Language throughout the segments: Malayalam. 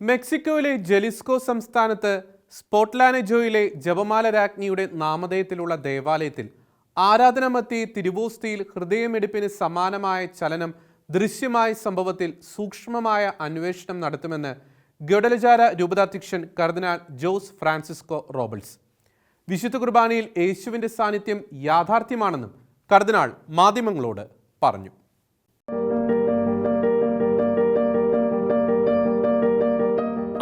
മെക്സിക്കോയിലെ ജെലിസ്കോ സംസ്ഥാനത്ത് സ്പോട്ട്ലാനജോയിലെ ജപമാല രാജ്ഞിയുടെ നാമധേയത്തിലുള്ള ദേവാലയത്തിൽ ആരാധനമെത്തി തിരുവോസ്തിയിൽ ഹൃദയമെടുപ്പിന് സമാനമായ ചലനം ദൃശ്യമായ സംഭവത്തിൽ സൂക്ഷ്മമായ അന്വേഷണം നടത്തുമെന്ന് ഗഡലചാര രൂപതാധ്യക്ഷൻ കർദിനാൾ ജോസ് ഫ്രാൻസിസ്കോ റോബിൾസ്. വിശുദ്ധ കുർബാനയിൽ യേശുവിന്റെ സാന്നിധ്യം യാഥാർത്ഥ്യമാണെന്നും കർദിനാൾ മാധ്യമങ്ങളോട് പറഞ്ഞു.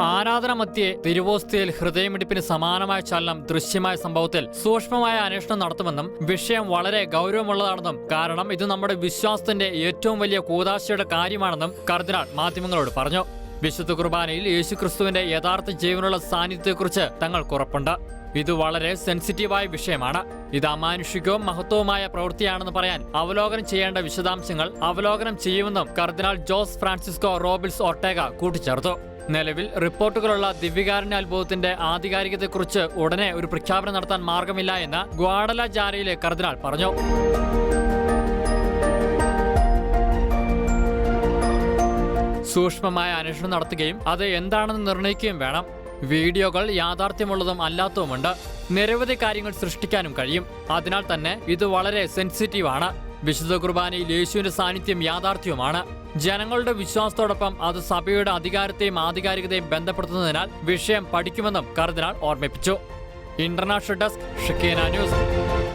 ആരാധന മധ്യേ തിരുവോസ്തിയിൽ ഹൃദയമിടിപ്പിന് സമാനമായ ചലനം ദൃശ്യമായ സംഭവത്തിൽ സൂക്ഷ്മമായ അന്വേഷണം നടത്തുമെന്നും വിഷയം വളരെ ഗൗരവമുള്ളതാണെന്നും കാരണം ഇത് നമ്മുടെ വിശ്വാസത്തിന്റെ ഏറ്റവും വലിയ കൂതാശയുടെ കാര്യമാണെന്നും കർദിനാൾ മാധ്യമങ്ങളോട് പറഞ്ഞു. വിശുദ്ധ കുർബാനയിൽ യേശുക്രിസ്തുവിന്റെ യഥാർത്ഥ ജീവനുള്ള സാന്നിധ്യത്തെക്കുറിച്ച് തങ്ങൾ കുറപ്പുണ്ട് ഇത് വളരെ സെൻസിറ്റീവായ വിഷയമാണ്. ഇത് അമാനുഷികവും മഹത്വവുമായ പ്രവൃത്തിയാണെന്ന് പറയാൻ അവലോകനം ചെയ്യേണ്ട വിശദാംശങ്ങൾ അവലോകനം ചെയ്യുമെന്നും കർദിനാൾ ജോസ് ഫ്രാൻസിസ്കോ റോബിൾസ് ഒട്ടേഗ കൂട്ടിച്ചേർത്തു. നിലവിൽ റിപ്പോർട്ടുകളുള്ള ദിവ്യകാരുണ്യ അത്ഭുതത്തിന്റെ ആധികാരികതയെക്കുറിച്ച് ഉടനെ ഒരു പ്രഖ്യാപനം നടത്താൻ മാർഗമില്ല എന്ന് ഗ്വാഡല ജാരയിലെ കർദിനാൾ പറഞ്ഞു. സൂക്ഷ്മമായ അന്വേഷണം നടത്തുകയും അത് എന്താണെന്ന് നിർണയിക്കുകയും വേണം. വീഡിയോകൾ യാഥാർത്ഥ്യമുള്ളതും അല്ലാത്തതുമുണ്ട്. നിരവധി കാര്യങ്ങൾ സൃഷ്ടിക്കാനും കഴിയും. അതിനാൽ തന്നെ ഇത് വളരെ സെൻസിറ്റീവാണ്. വിശുദ്ധ കുർബാനയിൽ യേശുവിന്റെ സാന്നിധ്യം യാഥാർത്ഥ്യവുമാണ്. ജനങ്ങളുടെ വിശ്വാസത്തോടൊപ്പം അത് സഭയുടെ അധികാരത്തെയും ആധികാരികതയും ബന്ധപ്പെടുത്തുന്നതിനാൽ വിഷയം പഠിക്കുമെന്നും കർദിനാൾ ഓർമ്മിപ്പിച്ചു. ഇന്റർനാഷണൽ ഡെസ്ക് ഷിക്കേന ന്യൂസ്.